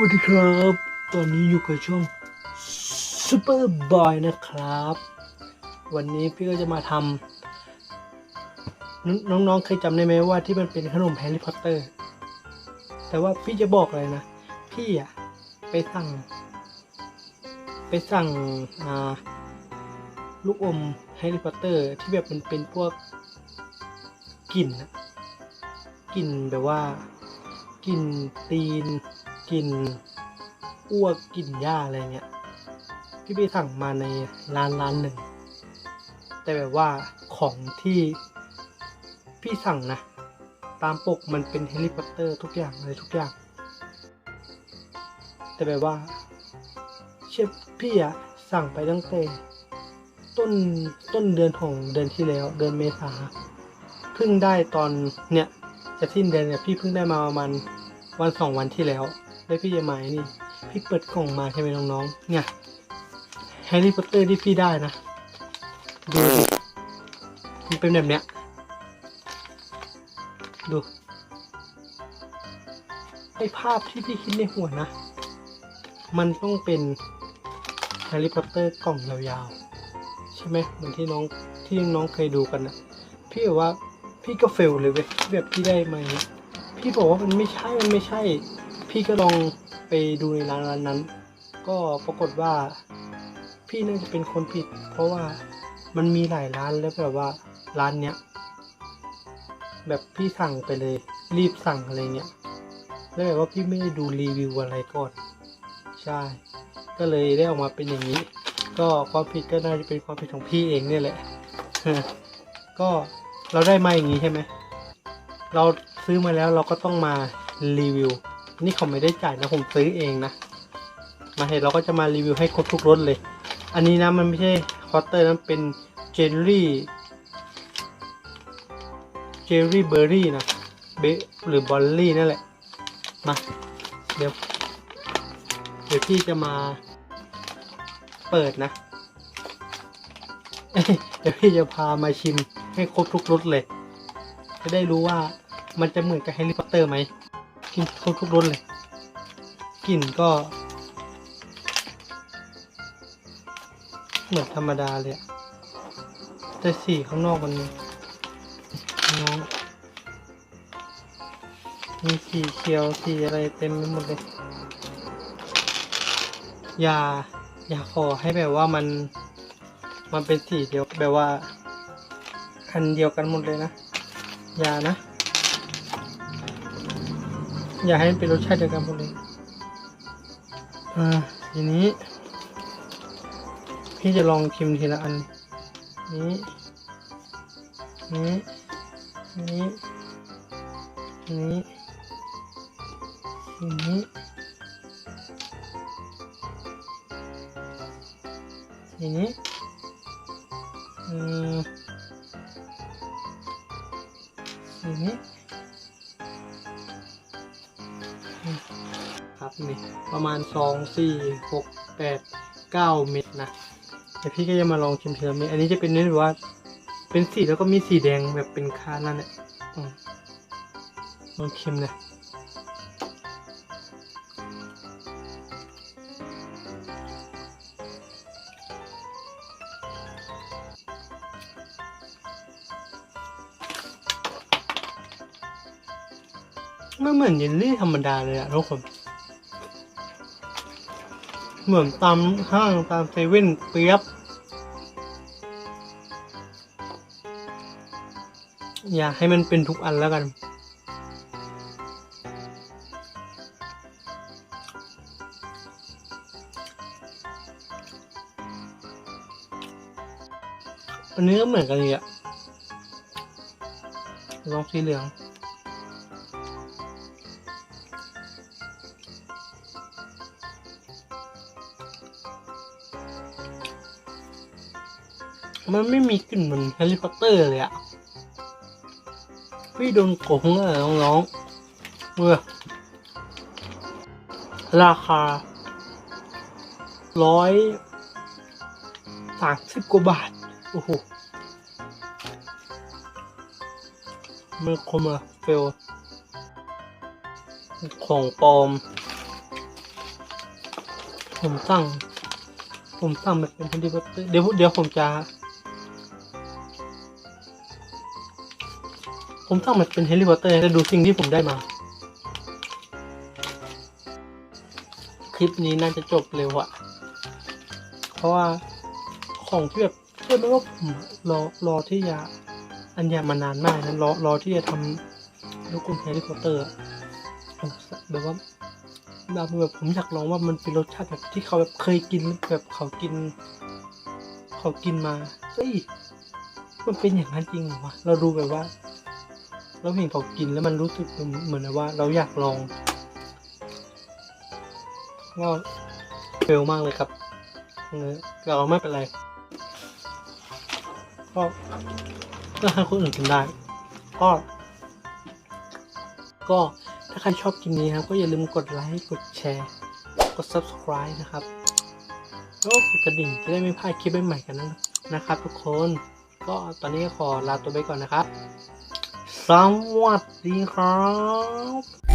วัสดีครับ ตอนนี้อยู่กับช่อง Super Boy นะครับ วันนี้พี่ก็จะมาทำนน้องๆเคยจำได้ไหมว่าที่มันเป็นขนมแฮร์รี่พอตเตอร์ แต่ว่าพี่จะบอกเลยนะ พี่อะไปสั่ง ไปสั่งลูกอมแฮร์รี่พอตเตอร์ที่แบบมันเป็นพวกกลิ่นอะกลิ่นแบบว่ากลิ่นตีน กลิ่นอ้วกกลิ่นหญ้าอะไรเงี้ยพี่ไปสั่งมาในร้านร้านหนึ่ง แต่แบบว่าของที่พี่สั่งนะ ตามปกมันเป็นแฮร์รี่พอตเตอร์ทุกอย่างเลยทุกอย่าง แต่แบบว่า เชฟพี่อะสั่งไปตั้งแต่ต้นต้นเดือนของเดือนที่แล้ว เดือนเมษาเพิ่งได้ตอนเนี่ยจะสิ้นเดือนเนี่ยพี่เพิ่งได้มาประมาณวันสองวันที่แล้ว แล้พี่จะมาไอ้นี่พี่เปิดกล่องมาใช่ไหมน้องๆเนี่ยแฮร์รี่พอตเตอร์ที่พี่ได้นะดูมันเป็นแบบเนี้ยดูไอภาพที่พี่คิดในหัวนะ มันต้องเป็นแฮร์รี่พอตเตอร์กล่องยาวๆ ใช่ไหมเหมือนที่น้องที่น้องเคยดูกันนะพี่แบบว่าพี่ก็เฟลเลยเว้ยแบบพี่ได้มาเงี้ยพี่บอกว่ามันไม่ใช่มันไม่ใช่ พี่ก็ลองไปดูในร้านร้านนั้น ก็ปรากฏว่า พี่น่าจะเป็นคนผิด เพราะว่ามันมีหลายร้านแล้วแบบว่าร้านเนี้ยแบบพี่สั่งไปเลย รีบสั่งอะไรเงี้ยแล้วแบบว่าพี่ไม่ได้ดูรีวิวอะไรก่อนใช่ ก็เลยได้ออกมาเป็นอย่างนี้ ก็ความผิดก็น่าจะเป็นความผิดของพี่เองเนี่ยแหละก็เราได้มาอย่างนี้ใช่ไหมเราซื้อมาแล้วเราก็ต้องมารีวิว นี่เขาไม่ได้จ่ายนะผมซื้อเองนะ มาเห็นเราก็จะมารีวิวให้ครบทุกรสเลย อันนี้นะมันไม่ใช่คอตเตอร์นะเป็นเจลลี่เจลลี่เบอร์รี่นะเบหรือบอลลี่นั่นแหละ มาเดี๋ยวเดี๋ยวพี่จะมาเปิดนะเอ้ยเดี๋ยวพี่จะพามาชิมให้ครบทุกรสเลย จะได้รู้ว่ามันจะเหมือนกับแฮร์รี่พอตเตอร์ไหม กินครบทุกรสเลยกลิ่นก็ เหมือนธรรมดาเลยอะแต่สีข้างนอกมันน้องมีสีเขียวสีอะไรเต็มไปหมดเลย อย่า อย่าขอให้แบบว่ามัน มันเป็นสีเดียวแบบว่า อันเดียวกันหมดเลยนะ อย่านะ อย่าให้มันเป็นรสชาติเดียวกันหมดเลยอ่าทีนี้ พี่จะลองชิมทีละอัน นี้ นี้ นี้ นี้ นี้ทีนี้อืมทีนี้ ครับนี่ประมาณสองสี่หกแปดเก้าม็ดนะเดี๋ยวพี่ก็จะมาลองชิมทีละเม็ดอันนี้จะเป็นเนื้อแบบว่าเป็นสีแล้วก็มีสีแดงแบบเป็นคานั่นแหละลองชิมเลยไม่เหมือนเยลลี่ธรรมดาเลยอะทุกคน เหมือนตามห้างตามเซเว่นเปียบ อย่าให้มันเป็นทุกอันแล้วกัน อันนี้ก็เหมือนกันเลยอะลองสีเหลือง มันไม่มีกลิ่นเหมือนแฮร์รี่พอตเตอร์เลยอะพี่โดนโกงอะน้องๆเมื่อราคาร้อยสามสิบกว่าบาท โอ้โห มันคมอะเฟลของปลอม ผมสั่ง ผมสั่งแบบเป็นฮร์รี่พอตเตอร์เดี๋ยวเดี๋ยวผมจะ ผมสั่งแบบเป็นแฮร์รี่พอตเตอร์จะดูสิ่งที่ผมได้มา คลิปนี้น่าจะจบเร็วอะเพราะว่าของที่แบบเชื่อไหมว่าผมรอรอที่จะอันเนี้ยมานานมากนะรอรอที่จะทำลูกกลมแฮร์รี่พอตเตอร์แบบว่าแบบแบบผมอยากลองว่ามันเป็นรสชาติแบบที่เขาแบบเคยกินแบบเขากิน เขากินมาเฮ้ยมันเป็นอย่างนั้นจริงเหรอวะเราดูแบบว่า เราเห็นเขากินแล้วมันรู้สึกเหมือนว่า เราอยากลองก็เฟลมากเลยครับเออเราไม่เป็นไรก็ก็ให้คนอื่นกินได้ ก็ ก็ถ้าใครชอบคลิปนี้ครับก็อย่าลืมกดไลค์กดแชร์ กด subscribe นะครับแล้วก็กดกระดิ่งจะได้ไม่พลาดคลิปใหม่ๆกันนะนะครับ ทุกคน ก็ตอนนี้ขอลาตัวไปก่อนนะครับ สวัสดีครับ